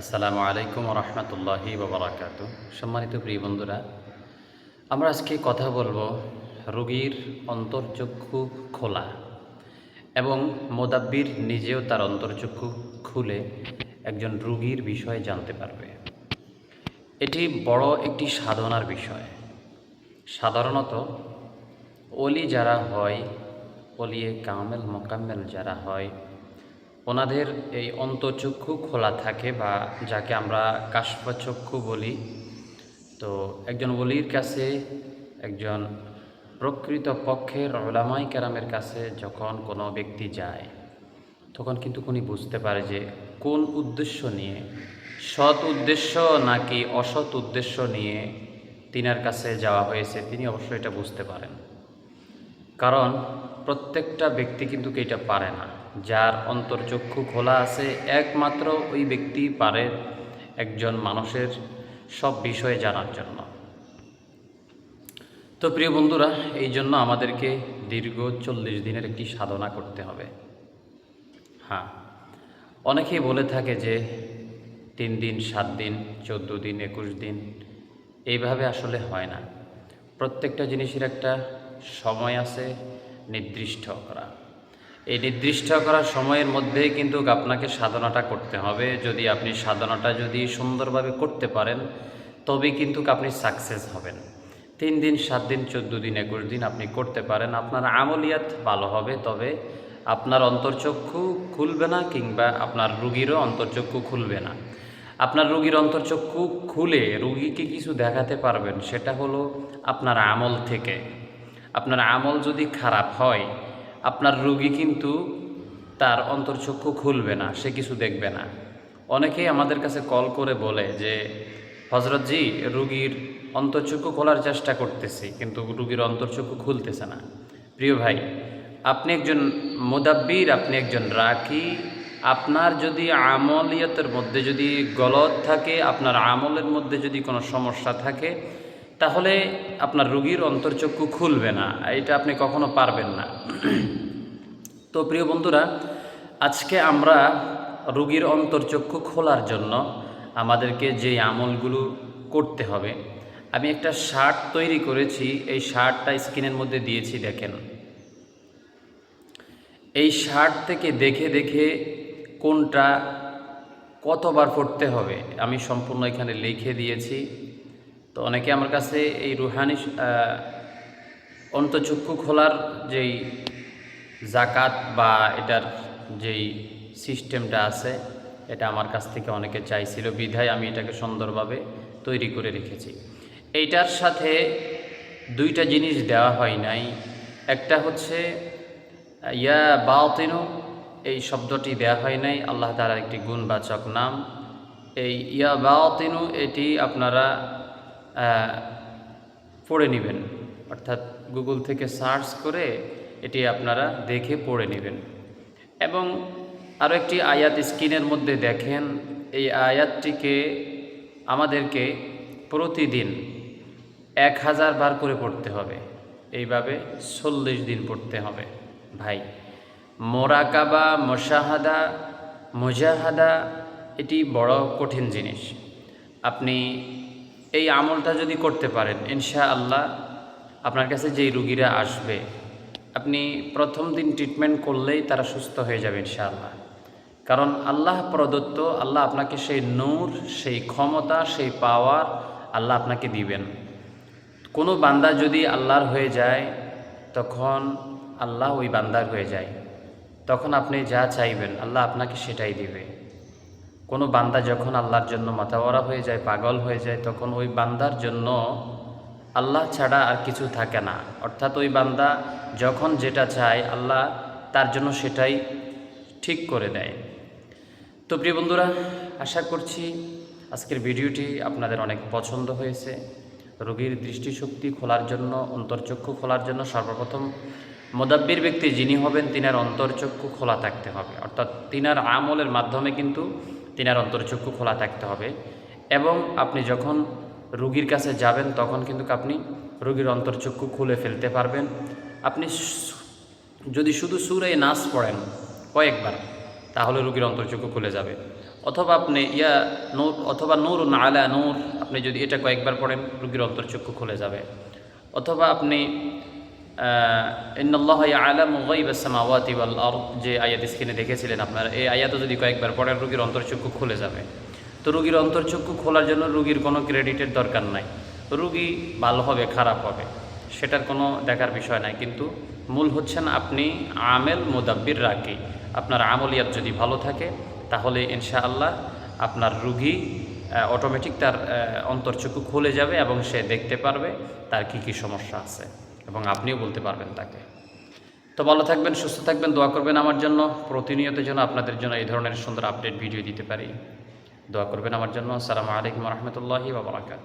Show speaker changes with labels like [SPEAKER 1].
[SPEAKER 1] আসসালামু আলাইকুম রহমতুল্লাহি বাবরাকাত সম্মানিত প্রিয় বন্ধুরা, আমরা আজকে কথা বলব রোগীর অন্তর্চক্ষু খোলা এবং মোদাব্বির নিজেও তার অন্তর্চক্ষু খুলে একজন রুগীর বিষয়ে জানতে পারবে। এটি বড় একটি সাধনার বিষয়। সাধারণত অলি যারা হয়, অলিয়ে কামেল মোকাম্মেল যারা হয় ওনাদের এই অন্তচক্ষু খোলা থাকে বা যাকে আমরা কাশপাচক্ষু বলি। তো একজন ওলির কাছে, একজন প্রকৃত পক্ষের ওলামাই কেরামের কাছে যখন কোনো ব্যক্তি যায়, তখন কিন্তু উনি বুঝতে পারে যে কোন উদ্দেশ্য নিয়ে, সৎ উদ্দেশ্য নাকি অসৎ উদ্দেশ্য নিয়ে তিনার কাছে যাওয়া হয়েছে, তিনি অবশ্যই এটা বুঝতে পারেন। কারণ প্রত্যেকটা ব্যক্তি কিন্তু এটা পারে না। যার অন্তর্চক্ষু খোলা আছে, একমাত্র ওই ব্যক্তি পারে একজন মানুষের সব বিষয়ে জানার জন্য। তো প্রিয় বন্ধুরা, এই জন্য আমাদেরকে দীর্ঘ চল্লিশ দিনের একটি সাধনা করতে হবে। হ্যাঁ অনেকেই বলে থাকে যে তিন দিন, সাত দিন, চোদ্দ দিন, একুশ দিন, এইভাবে আসলে হয় না। প্রত্যেকটা জিনিসের একটা সময় আছে, নির্দিষ্ট করা। এই নির্দিষ্ট করা সময়ের মধ্যেই কিন্তু আপনাকে সাধনাটা করতে হবে। যদি আপনি সাধনাটা যদি সুন্দরভাবে করতে পারেন, তবেই কিন্তু আপনি সাকসেস হবেন। তিন দিন, সাত দিন, চোদ্দ দিন, একুশ দিন আপনি করতে পারেন। আপনার আমলিয়াত ভালো হবে, তবে আপনার অন্তর্চক্ষু খুলবে না কিংবা আপনার রুগীরও অন্তর্চক্ষু খুলবে না। আপনার রুগীর অন্তর্চক্ষু খুলে রুগীকে কিছু দেখাতে পারবেন, সেটা হলো আপনার আমল থেকে। আপনার আমল যদি খারাপ হয় আপনার রুগী কিন্তু তার অন্তর্চক্ষু খুলবে না, সে কিছু দেখবে না। অনেকেই আমাদের কাছে কল করে বলে যে হজরতজি রুগীর অন্তর্চক্ষু খোলার চেষ্টা করতেছি, কিন্তু রুগীর অন্তর্চক্ষু খুলতেছে না। প্রিয় ভাই, আপনি একজন মোদাব্বির, আপনি একজন রাখি আপনার যদি আমলিয়তের মধ্যে যদি গলত থাকে, আপনার আমলের মধ্যে যদি কোনো সমস্যা থাকে তাহলে আপনার রুগীর অন্তর্চক্ষু খুলবে না, এটা আপনি কখনো পারবেন না। তো প্রিয় বন্ধুরা, আজকে আমরা রুগীর অন্তর্চক্ষু খোলার জন্য আমাদেরকে যে আমলগুলো করতে হবে, আমি একটা শার্ট তৈরি করেছি, এই শার্টটা স্ক্রিনের মধ্যে দিয়েছি, দেখেন। এই শার্ট থেকে দেখে দেখে কোনটা কতবার পড়তে হবে, আমি সম্পূর্ণ এখানে লিখে দিয়েছি। তো অনেকে আমার কাছে এই রুহানি অন্তচক্ষু খোলার যেই জাকাত বা এটার যেই সিস্টেমটা আছে, এটা আমার কাছ থেকে অনেকে চাইছিল, বিধায় আমি এটাকে সুন্দরভাবে তৈরি করে রেখেছি। এইটার সাথে দুইটা জিনিস দেওয়া হয় নাই। একটা হচ্ছে, ইয়া বাতিনু, এই শব্দটি দেওয়া হয় নাই, আল্লাহ তালার একটি গুণবাচক নাম। এই ইয়া বাতিনু, এটি আপনারা পড়ে নেবেন। অর্থাৎ গুগল থেকে সার্চ করে এটি আপনারা দেখে পড়ে নেবেন। এবং আরও একটি আয়াত স্ক্রিনের মধ্যে দেখেন, এই আয়াতটিকে আমাদেরকে প্রতিদিন এক হাজার বার করে পড়তে হবে। এইভাবে চল্লিশ দিন পড়তে হবে। ভাই, মোরাকাবা, মশাহাদা, মুজাহাদা, এটি বড় কঠিন জিনিস। আপনি এই আমলটা যদি করতে পারেন ইনশা আল্লাহ আপনার কাছে যেই রুগীরা আসবে, আপনি প্রথম দিন ট্রিটমেন্ট করলেই তারা সুস্থ হয়ে যাবে ইনশাআল্লাহ। কারণ আল্লাহ প্রদত্ত, আল্লাহ আপনাকে সেই নূর, সেই ক্ষমতা, সেই পাওয়ার আল্লাহ আপনাকে দিবেন। কোনো বান্দা যদি আল্লাহর হয়ে যায়, তখন আল্লাহ ওই বান্দার হয়ে যায়। তখন আপনি যা চাইবেন, আল্লাহ আপনাকে সেটাই দিবে। কোনো বান্দা যখন আল্লাহর জন্য মাথাওয়ারা হয়ে যায়, পাগল হয়ে যায়, তখন ওই বান্দার জন্য আল্লাহ ছাড়া আর কিছু থাকে না। অর্থাৎ ওই বান্দা যখন যেটা চায়, আল্লাহ তার জন্য সেটাই ঠিক করে দেয়। তো প্রিয় বন্ধুরা, আশা করছি আজকের ভিডিওটি আপনাদের অনেক পছন্দ হয়েছে। রোগীর দৃষ্টিশক্তি খোলার জন্য, অন্তর্চক্ষু খোলার জন্য সর্বপ্রথম মোদাব্বির ব্যক্তি যিনি হবেন, তিনার অন্তর্চক্ষু খোলা থাকতে হবে। অর্থাৎ তিনার আমলের মাধ্যমে কিন্তু তিনার অন্তর্চক্ষু খোলা থাকতে হবে এবং আপনি যখন রুগীর কাছে যাবেন, তখন কিন্তু আপনি রুগীর অন্তর্চক্ষু খুলে ফেলতে পারবেন। আপনি যদি শুধু সুরে নাচ পড়েন কয়েকবার, তাহলে রুগীর অন্তর্চক্ষু খুলে যাবে। অথবা আপনি ইয়া নূর, অথবা নূর আলা নূর, আপনি যদি এটা কয়েকবার পড়েন, রুগীর অন্তর্চক্ষু খুলে যাবে। অথবা আপনি ইন্নআল্লাহ আলাম সামাওয়াতি ওয়াল আরদ, যে আয়াত স্ক্রিনে দেখেছিলেন আপনারা, এই আয়াতও যদি কয়েকবার পড়েন, রুগীর অন্তর্চক্ষু খুলে যাবে। তো রুগীর অন্তর্চক্ষু খোলার জন্য রুগীর কোনো ক্রেডিটের দরকার নাই। রুগী ভালো হবে, খারাপ হবে, সেটার কোনো দেখার বিষয় নাই। কিন্তু মূল হচ্ছেন আপনি আমেল মুদাব্বির রাখি আপনার আমলিয়াত যদি ভালো থাকে, তাহলে ইনশাআল্লাহ আপনার রুগী অটোমেটিক তার অন্তর্চক্ষু খুলে যাবে এবং সে দেখতে পারবে তার কি কি সমস্যা আছে। এবং আপনিও বলতে পারবেন তাকে। তো ভালো থাকবেন, সুস্থ থাকবেন, দোয়া করবেন আমার জন্য। প্রতিনিয়ত যেন আপনাদের জন্য এই ধরনের সুন্দর আপডেট ভিডিও দিতে পারি। দোয়া করবেন আমার জন্য। আসসালামু আলাইকুম রহমতুল্লাহি বাবরাকাত